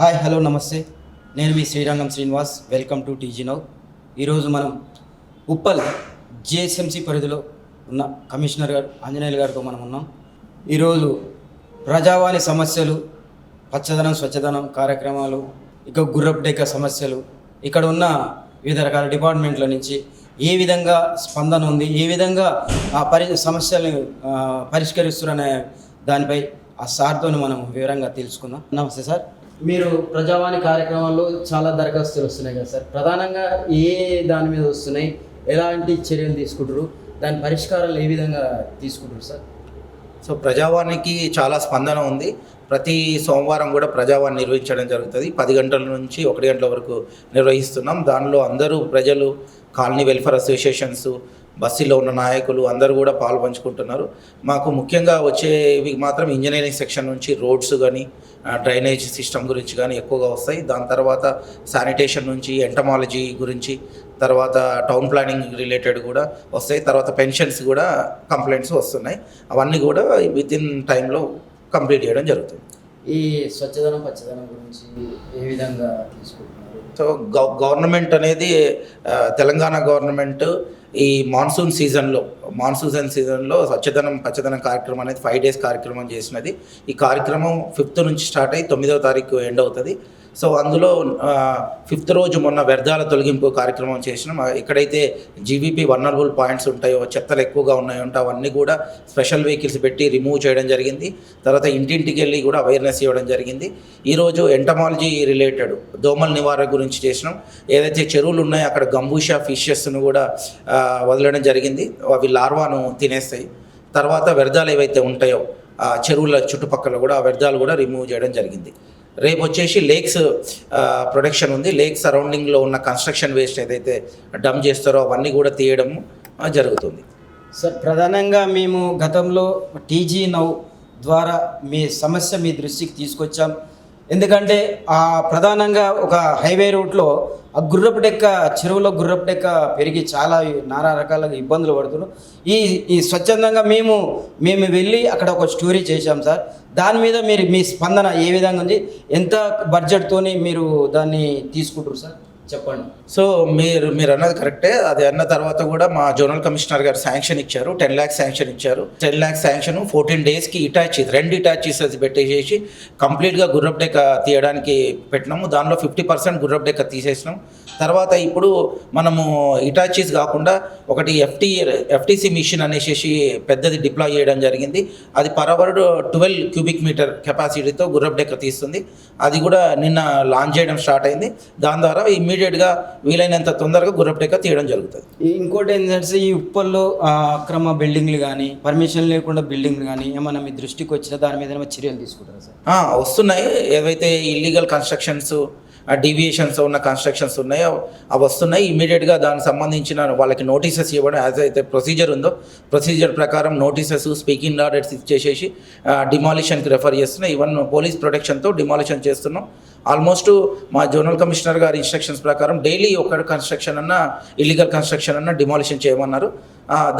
Hi hello నమస్తే. నేను మీ Srirangam Srinivas. Welcome to TG now. ఈరోజు మనం ఉప్పల్ జిఎస్ఎంసి పరిధిలో ఉన్న కమిషనర్ గారు ఆంజనేయులు గారితో మనం ఉన్నాం. ఈరోజు ప్రజావాణి సమస్యలు పచ్చదనం స్వచ్ఛదనం కార్యక్రమాలు ఇక గుర్రపు డెక్క సమస్యలు ఇక్కడ ఉన్న వివిధ రకాల డిపార్ట్మెంట్ల నుంచి ఏ విధంగా స్పందన ఉంది ఏ విధంగా ఆ పరి సమస్యలు ఆ, పరిష్కరిస్తున్నారనే దానిపై ఆ సార్తో మనం వివరంగా తెలుసుకుందాం. నమస్తే సార్. మీరు ప్రజావాణి కార్యక్రమాల్లో చాలా దరఖాస్తులు వస్తున్నాయి కదా సార్. ప్రధానంగా ఏ దాని మీద వస్తున్నాయి ఎలాంటి చర్యలు తీసుకుంటారు దాని పరిష్కారాలు ఏ విధంగా తీసుకుంటారు సార్? సో ప్రజావాణికి చాలా స్పందన ఉంది. ప్రతి సోమవారం కూడా ప్రజావాణి నిర్వహించడం జరుగుతుంది. పది గంటల నుంచి ఒకటి గంటల వరకు నిర్వహిస్తున్నాం. దానిలో అందరూ ప్రజలు కాలనీ వెల్ఫేర్ అసోసియేషన్స్ బస్సులో ఉన్న నాయకులు అందరూ కూడా పాలు పంచుకుంటున్నారు. మాకు ముఖ్యంగా వచ్చేవి మాత్రం ఇంజనీరింగ్ సెక్షన్ నుంచి రోడ్స్ కానీ డ్రైనేజ్ సిస్టమ్ గురించి కానీ ఎక్కువగా వస్తాయి. దాని తర్వాత శానిటేషన్ నుంచి ఎంటమాలజీ గురించి తర్వాత టౌన్ ప్లానింగ్ రిలేటెడ్ కూడా వస్తాయి. తర్వాత పెన్షన్స్ కూడా కంప్లైంట్స్ వస్తున్నాయి. అవన్నీ కూడా విత్ ఇన్ టైంలో కంప్లీట్ చేయడం జరుగుతుంది. ఈ స్వచ్ఛదనం పచ్చదనం గురించి ఏ విధంగా తీసుకుంటున్నారు? సో గవ గవర్నమెంట్ అనేది తెలంగాణ గవర్నమెంట్ ఈ మాన్సూన్ సీజన్లో మాన్సూన్ సీజన్లో స్వచ్ఛదనం పచ్చదనం కార్యక్రమం అనేది ఫైవ్ డేస్ కార్యక్రమం చేసినది. ఈ కార్యక్రమం ఫిఫ్త్ నుంచి స్టార్ట్ అయ్యి తొమ్మిదవ తారీఖు ఎండ్ అవుతుంది. సో అందులో ఫిఫ్త్ రోజు మొన్న వ్యర్థాల తొలగింపు కార్యక్రమం చేసినాం. ఎక్కడైతే జీబీపీ వనరబుల్ పాయింట్స్ ఉంటాయో చెత్తలు ఎక్కువగా ఉన్నాయో అవన్నీ కూడా స్పెషల్ వెహికల్స్ పెట్టి రిమూవ్ చేయడం జరిగింది. తర్వాత ఇంటింటికి వెళ్ళి కూడా అవేర్నెస్ ఇవ్వడం జరిగింది. ఈరోజు ఎంటమాలజీ రిలేటెడ్ దోమల నివారణ గురించి చేసినాం. ఏదైతే చెరువులు ఉన్నాయో అక్కడ గంబూషా ఫిషెస్ను కూడా వదలడం జరిగింది. అవి లార్వాను తినేస్తాయి. తర్వాత వ్యర్థాలు ఏవైతే ఉంటాయో ఆ చెరువుల చుట్టుపక్కల కూడా ఆ వ్యర్థాలు కూడా రిమూవ్ చేయడం జరిగింది. రేపు వచ్చేసి లేక్స్ ప్రొడక్షన్ ఉంది. లేక్ సరౌండింగ్లో ఉన్న కన్స్ట్రక్షన్ వేస్ట్ ఏదైతే డంప్ చేస్తారో అవన్నీ కూడా తీయడం జరుగుతుంది. సార్ ప్రధానంగా మేము గతంలో టీజీ నౌ ద్వారా మీ సమస్య మీ దృష్టికి తీసుకొచ్చాం. ఎందుకంటే ఆ ప్రధానంగా ఒక హైవే రూట్లో ఆ గుర్రపు డెక్క చెరువులో గుర్రపు డెక్క పెరిగి చాలా నానా రకాలుగా ఇబ్బందులు పడుతున్నాం ఈ ఈ స్వచ్ఛందంగా మేము మేము వెళ్ళి అక్కడ ఒక స్టోరీ చేశాం సార్. దాని మీద మీరు మీ స్పందన ఏ విధంగా ఉంది? ఎంత బడ్జెట్తోని మీరు దాన్ని తీసుకుంటారు సార్? చెప్పండి. సో మీరు మీరు అన్నది కరెక్టే. అది అన్న తర్వాత కూడా మా జోనల్ కమిషనర్ గారు శాంక్షన్ ఇచ్చారు. టెన్ ల్యాక్స్ శాంక్షన్ ఇచ్చారు. టెన్ ల్యాక్స్ శాంక్షన్ ఫోర్టీన్ డేస్కి ఇటాచ్ రెండు ఇటాచీస్ అది పెట్టేసేసి కంప్లీట్గా గుర్రప్ డెక్క తీయడానికి పెట్టినాము. దానిలో ఫిఫ్టీ పర్సెంట్ గుర్రప్ డెక్క తీసేసినాం. తర్వాత ఇప్పుడు మనము ఇటాచీస్ కాకుండా ఒకటి ఎఫ్టీ ఎఫ్టీసీ మిషన్ అనేసి పెద్దది డిప్లాయ్ చేయడం జరిగింది. అది per hour twelve cubic metre కెపాసిటీతో గుర్రప్ డెక్క తీస్తుంది. అది కూడా నిన్న లాంచ్ చేయడం స్టార్ట్ అయింది. దాని ద్వారా ఇమ్మీడియట్గా వీలైనంత తొందరగా గుర్రప్ డెక్క తీయడం జరుగుతుంది. ఇంకోటి ఏంటంటే ఈ ఉప్పల్లో అక్రమ బిల్డింగ్లు కానీ పర్మిషన్ లేకుండా బిల్డింగ్లు కానీ ఏమన్నా మీ దృష్టికి వచ్చిన దాని మీద చర్యలు తీసుకుంటారా సార్? వస్తున్నాయి. ఏవైతే ఇల్లీగల్ కన్స్ట్రక్షన్స్ డీవియేషన్స్ ఉన్న కన్స్ట్రక్షన్స్ ఉన్నాయో అవి వస్తున్నాయి. ఇమీడియట్గా దానికి సంబంధించిన వాళ్ళకి నోటీసెస్ ఇవ్వడం యాజ్ అయితే ప్రొసీజర్ ఉందో ప్రొసీజర్ ప్రకారం నోటీసెస్ స్పీకింగ్ ఆర్డర్స్ ఇచ్చేసేసి డిమాలిషన్కి రెఫర్ చేస్తున్నాయి. ఈవెన్ పోలీస్ ప్రొటెక్షన్తో డిమాలిషన్ చేస్తున్నాం. ఆల్మోస్ట్ మా జోనల్ కమిషనర్ గారి ఇన్స్ట్రక్షన్స్ ప్రకారం డైలీ ఒక కన్స్ట్రక్షన్ అన్న ఇల్లీగల్ కన్స్ట్రక్షన్ అన్న డిమాలిషన్ చేయమన్నారు.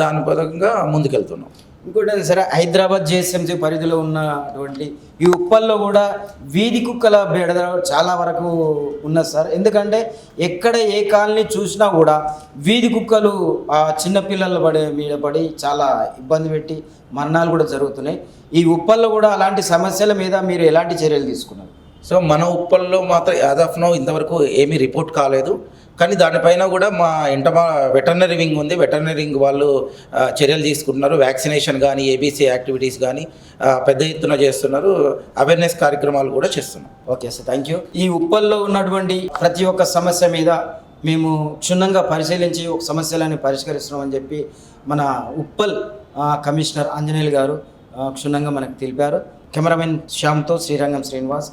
దాని పరంగా ముందుకెళ్తున్నాం. ఇంకోటి సరే హైదరాబాద్ జిఎస్ఎంసీ పరిధిలో ఉన్నటువంటి ఈ ఉప్పల్లో కూడా వీధి కుక్కల బెడద చాలా వరకు ఉన్నది సార్. ఎందుకంటే ఎక్కడ ఏ కాలనీ చూసినా కూడా వీధి కుక్కలు ఆ చిన్నపిల్లల పడే మీద పడి చాలా ఇబ్బంది పెట్టి మరణాలు కూడా జరుగుతున్నాయి. ఈ ఉప్పల్లో కూడా అలాంటి సమస్యల మీద మీరు ఎలాంటి చర్యలు తీసుకున్నారు? సో మన ఉప్పల్లో మాత్రం యాజ్ ఆఫ్ నో ఇంతవరకు ఏమీ రిపోర్ట్ కాలేదు. కానీ దానిపైన కూడా మా ఇంటమా వెటర్నరీ వింగ్ ఉంది. వెటర్నరీ వింగ్ వాళ్ళు చర్యలు తీసుకుంటున్నారు. వ్యాక్సినేషన్ కానీ ఏబీసీ యాక్టివిటీస్ కానీ పెద్ద ఎత్తున చేస్తున్నారు. అవేర్నెస్ కార్యక్రమాలు కూడా చేస్తున్నాం. ఓకే సార్ థ్యాంక్ యూ ఈ ఉప్పల్లో ఉన్నటువంటి ప్రతి ఒక్క సమస్య మీద మేము క్షుణ్ణంగా పరిశీలించి ఒక సమస్యలని పరిష్కరిస్తున్నామని చెప్పి మన ఉప్పల్ కమిషనర్ ఆంజనేయులు గారు క్షుణ్ణంగా మనకు తెలిపారు. కెమెరామెన్ శ్యామ్తో శ్రీరంగం శ్రీనివాస్.